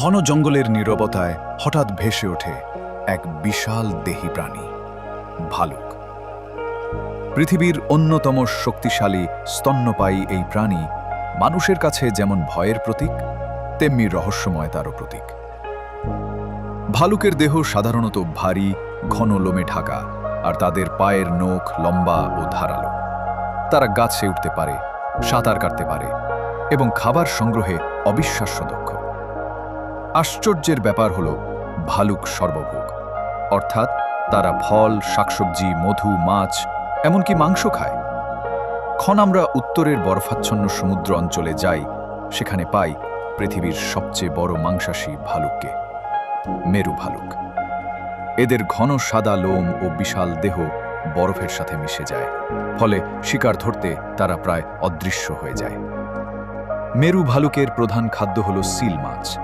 ঘন জঙ্গলের নীরবতায় হঠাৎ ভেসে ওঠে এক বিশাল দেহী প্রাণী, ভালুক। পৃথিবীর অন্যতম শক্তিশালী স্তন্যপায়ী এই প্রাণী মানুষের কাছে যেমন ভয়ের প্রতীক, তেমনি রহস্যময় তারও প্রতীক। ভালুকের দেহ সাধারণত ভারী, ঘন লোমে ঢাকা আর তাদের পায়ের নখ লম্বা ও ধারালো। তারা গাছে উঠতে পারে, সাঁতার কাটতে পারে এবং খাবার সংগ্রহে অবিশ্বাস্য দক্ষ। আশ্চর্যের ব্যাপার হল, ভালুক সর্বভোগ। অর্থাৎ তারা ফল, শাকসবজি, মধু, মাছ, এমনকি মাংস খায়। ক্ষণ আমরা উত্তরের বরফাচ্ছন্ন সমুদ্র অঞ্চলে যাই, সেখানে পাই পৃথিবীর সবচেয়ে বড় মাংসাশী ভালুককে, মেরু ভালুক। এদের ঘন সাদা লোম ও বিশাল দেহ বরফের সাথে মিশে যায়, ফলে শিকার ধরতে তারা প্রায় অদৃশ্য হয়ে যায়। মেরু ভালুকের প্রধান খাদ্য হল সিল মাছ।